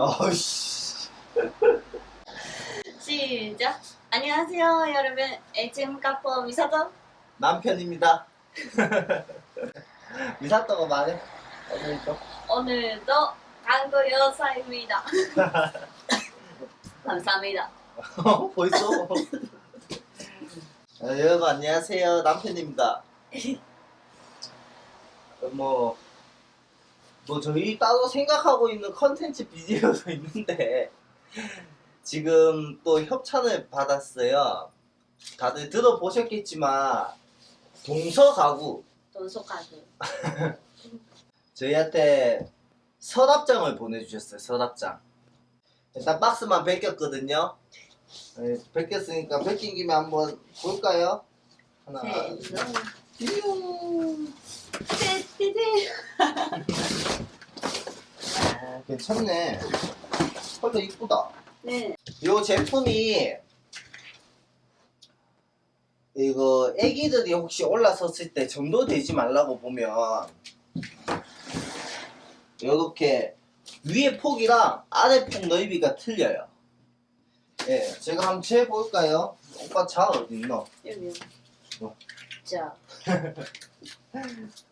아씨. 시작. 안녕하세요, 여러분. 에이치엠 카포 미사토. 남편입니다. 미사또가 말해. 오늘도. 오늘도 한국 여사입니다. 감사합니다. 어, 벌써. 어, 여러분 안녕하세요. 남편입니다. 어, 뭐, 뭐 저희 따로 생각하고 있는 컨텐츠 비디오도 있는데 지금 또 협찬을 받았어요. 다들 들어보셨겠지만 동서 가구 돈소카드. 저희한테 서랍장을 보내주셨어요. 서랍장. 일단 박스만 벗겼거든요. 네, 벗겼으니까 벗긴 김에 한번 볼까요? 하나, 네. 띠용. 띠띠띠. 아, 괜찮네. 컬러 이쁘다. 네. 요 제품이 이거 애기들이 혹시 올라섰을 때 전도되지 말라고 보면 요렇게 위에 폭이랑 아래 폭 넓이가 틀려요. 예, 제가 한번 재볼까요? 오빠 자 어디 있노? 여기요. 어. 자.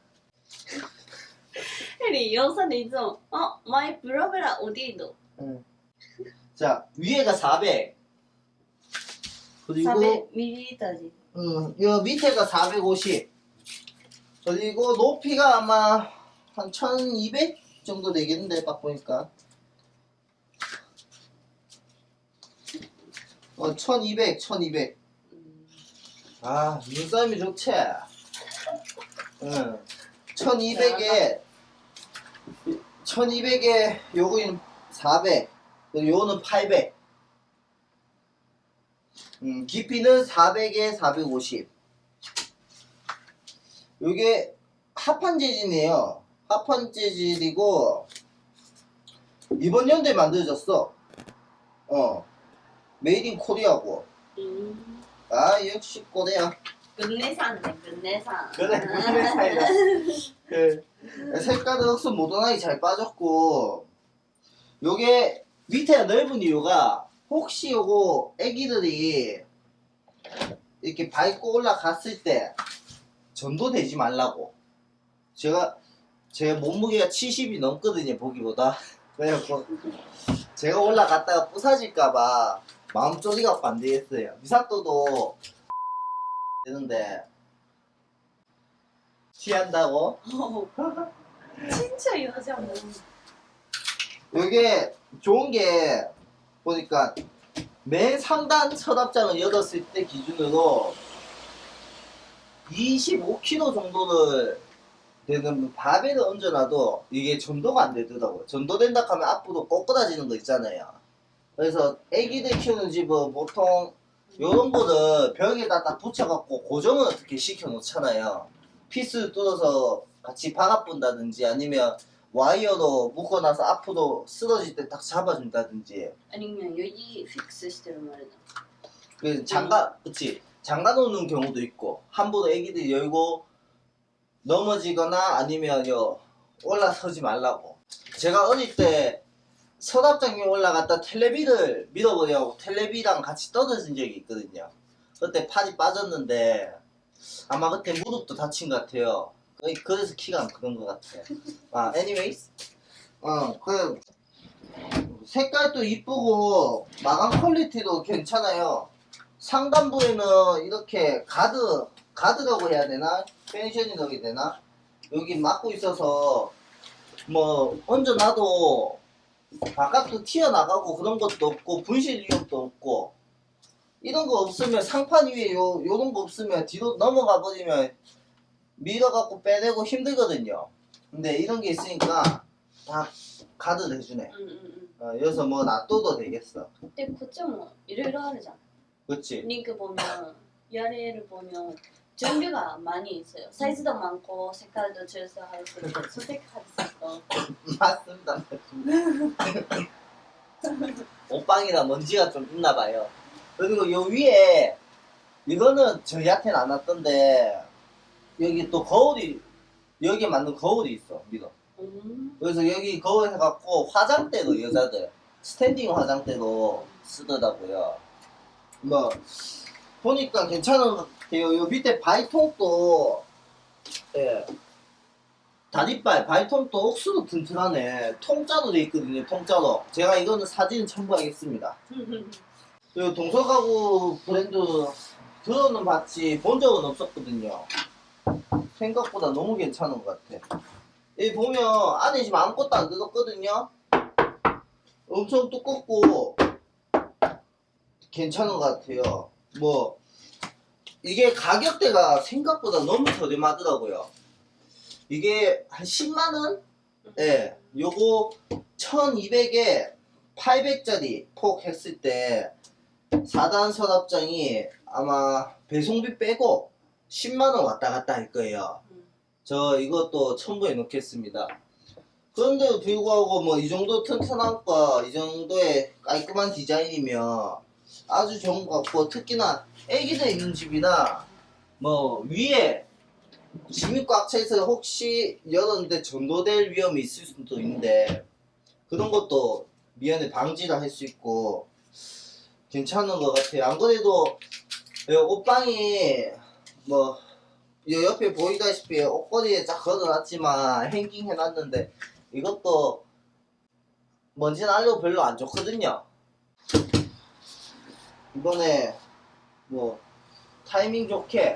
혜리 여사는 이좀 어? 마이 블로그라 어디도? 자, 위에가 400. 그리고 400ml지. 음, 요 밑에가 450. 그리고 높이가 아마 한 1200 정도 되겠는데, 딱 보니까. 어, 1200, 1200. 음, 아, 눈싸움이 좋지? 응. 1200에, 1200에, 요거는 400. 그리고 요거는 800. 음, 깊이는 400에 450. 요게 합판 재질이에요. 합판 재질이고, 이번 연도에 만들어졌어. 어. 메이드 인 코리아고. 음. 아, 역시 코리아. 끝내산네 끝내산. 그래, 끝내산이다. 그, 흑수 모던하게 잘 빠졌고, 요게 밑에가 넓은 이유가, 혹시 요거 애기들이 이렇게 밟고 올라갔을 때 전도되지 말라고. 제가, 제 몸무게가 70이 넘거든요, 보기보다. 그래갖고, 제가 올라갔다가 부사질까봐 마음 쪼리갖고 안 되겠어요. 미사또도 되는데, 취한다고? 진짜 여자 뭐. 이게 좋은 게 보니까 맨 상단 서랍장을 열었을 때 기준으로 25kg 정도를 되는 바벨을 얹어놔도 이게 전도가 안 되더라고요. 전도된다 하면 앞으로 꼬꾸라지는 거 있잖아요. 그래서 애기들 키우는 집은 보통 요런 거를 벽에다 딱 붙여갖고 고정을 어떻게 시켜놓잖아요. 피스 뚫어서 같이 박아본다든지 아니면 와이어로 묶어놔서 앞으로 쓰러질 때 딱 잡아준다든지. 아니면 여기 픽스 시대로 말이다. 그 장가 그치. 장가 놓는 경우도 있고 함부로 애기들이 열고 넘어지거나 아니면 요 올라서지 말라고. 제가 어릴 때 서랍장 위에 올라갔다 텔레비를 밀어버려고 텔레비랑 같이 떨어진 적이 있거든요. 그때 팔이 빠졌는데 아마 그때 무릎도 다친 것 같아요. 그래서 키가 안 크는 것 같아 아 anyways. 어 그 색깔도 이쁘고 마감 퀄리티도 괜찮아요. 상단부에는 이렇게 가드 가드라고 해야 되나? 펜션이라고 해야 되나? 여기 막고 있어서 뭐 얹어놔도 바깥으로 튀어나가고 그런 것도 없고 분실 위험도 없고 이런 거 없으면 상판 위에 요 요런 거 없으면 뒤로 넘어가 버리면 밀어갖고 빼내고 힘들거든요 근데 이런 게 있으니까 다 가드를 해주네 응, 응, 응. 어, 여기서 뭐 놔둬도 되겠어 근데 그쪽 뭐 이래로 하잖아. 그치 링크 보면 위아래를 보면 종류가 많이 있어요. 사이즈도 많고 색깔도 줄서할 수 있고 선택할 수 있고. 맞습니다. 옷방이라 먼지가 좀 있나 봐요. 그리고 요 위에 이거는 저희한테는 안 왔던데 여기 또 거울이 여기에 맞는 거울이 있어. 믿어. 음. 그래서 여기 그거 해갖고 화장대도 여자들 스탠딩 화장대도 쓰더라고요. 뭐 보니까 괜찮은 것 같아요. 요 밑에 바이통도 예. 다리발 바이통도 옥수도 튼튼하네. 통짜로 돼 있거든요. 통짜로. 제가 이거는 사진 첨부하겠습니다. 그 동서가구 브랜드 들어는 봤지 본 적은 없었거든요. 생각보다 너무 괜찮은 것 같아. 여기 보면 안에 지금 아무것도 안 들었거든요. 엄청 두껍고 괜찮은 것 같아요. 뭐 이게 가격대가 생각보다 너무 저렴하더라고요. 이게 한 10만 원? 예. 요거 1200에 800짜리 폭 했을 때 4단 서랍장이 아마 배송비 빼고 10만원 왔다 갔다 할 거예요. 저 이것도 첨부해 놓겠습니다. 그런데도 불구하고 뭐 이 정도 튼튼한 거, 이 정도의 깔끔한 디자인이면 아주 좋은 것 같고 특히나 애기들 있는 집이나 뭐 위에 짐이 꽉 차있어 혹시 열었는데 전도될 위험이 있을 수도 있는데 그런 것도 미연에 방지를 할 수 있고 괜찮은 것 같아요. 안 그래도 이 옷방이 뭐이 옆에 보이다시피 옷걸이에 쫙 걸어놨지만 행깅 해놨는데 이것도 먼지 날려 별로 안 좋거든요. 이번에 뭐 타이밍 좋게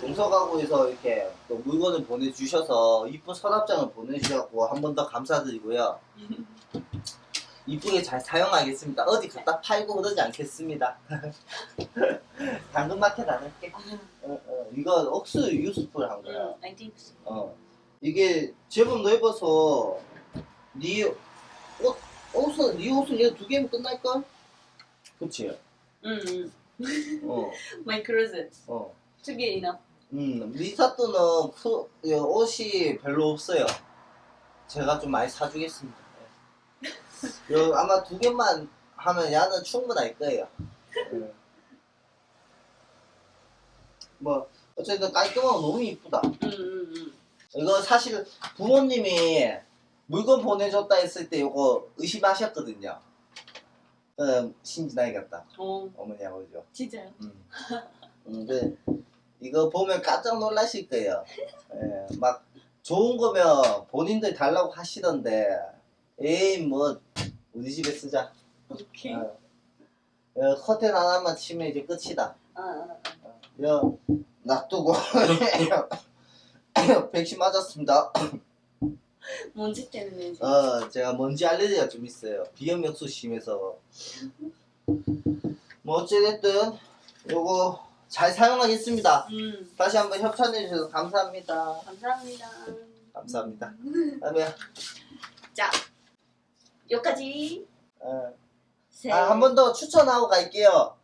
동서가구에서 이렇게 또 물건을 보내주셔서 이쁜 서랍장을 보내주셔서 한 번 더 감사드리고요. 이쁘게 잘 사용하겠습니다. 어디 갖다 팔고 그러지 않겠습니다. 당근마켓 안 할게. 어, 어, 이거 억수 유스풀 한 거야. I think so. 어. 이게 제법 넓어서 네 옷, 옷은 네 옷은 얘 두 개면 끝날걸? 그치? 음, 어, my closet 어. 두 개이나. 음, 리사또는 그, 이 옷이 별로 없어요. 제가 좀 많이 사주겠습니다. 네. 요, 아마 두 개만 하면 야는 충분할 거예요. 네. 뭐, 어쨌든 깔끔하고 너무 이쁘다. 음, 음, 음. 이거 사실 부모님이 물건 보내줬다 했을 때 이거 의심하셨거든요. 음, 신진아이 같다. 어, 어머니 아버지요. 진짜요? 음. 음, 근데 이거 보면 깜짝 놀라실 거예요. 예, 막 좋은 거면 본인들 달라고 하시던데, 에이 뭐 우리 집에 쓰자. 오케이. 어. 어, 커튼 하나만 치면 이제 끝이다. 아, 아, 아. 야, 놔두고 백신 맞았습니다. 먼지 때문에. 이제. 어, 제가 먼지 알레르기가 좀 있어요. 비염역수 심해서. 뭐 어찌됐든 요거 잘 사용하겠습니다. 음, 다시 한번 협찬해 주셔서 감사합니다. 감사합니다. 감사합니다. 다음에 자, 여기까지. 어, 세. 아, 한 번 더 추천하고 갈게요.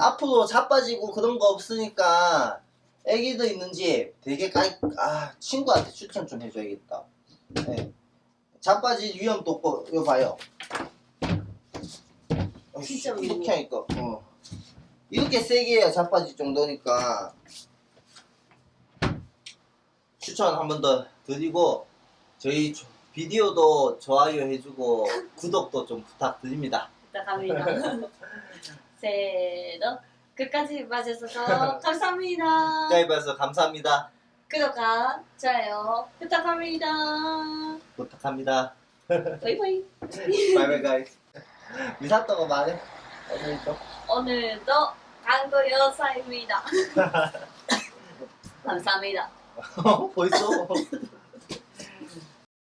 앞으로 자빠지고 그런 거 없으니까 애기들 있는지 되게 깔, 아, 친구한테 추천 좀 해줘야겠다. 네. 자빠질 위험도 없고, 이거 봐요. 어, 진짜. 이렇게 하니까, 어. 이렇게 세게 해야 자빠질 정도니까 추천 한 번 더 드리고, 저희 조- 비디오도 좋아요 해주고, 구독도 좀 부탁드립니다. 부탁합니다. 세너 끝까지 봐주셔서 감사합니다. 가까이 봐서 감사합니다. 구독과 좋아요 부탁합니다. 부탁합니다. 바이바이. 바이바이 가이스. 미사또가 말해. 오늘도. 오늘도 한국 여사입니다. 감사합니다. 벌써?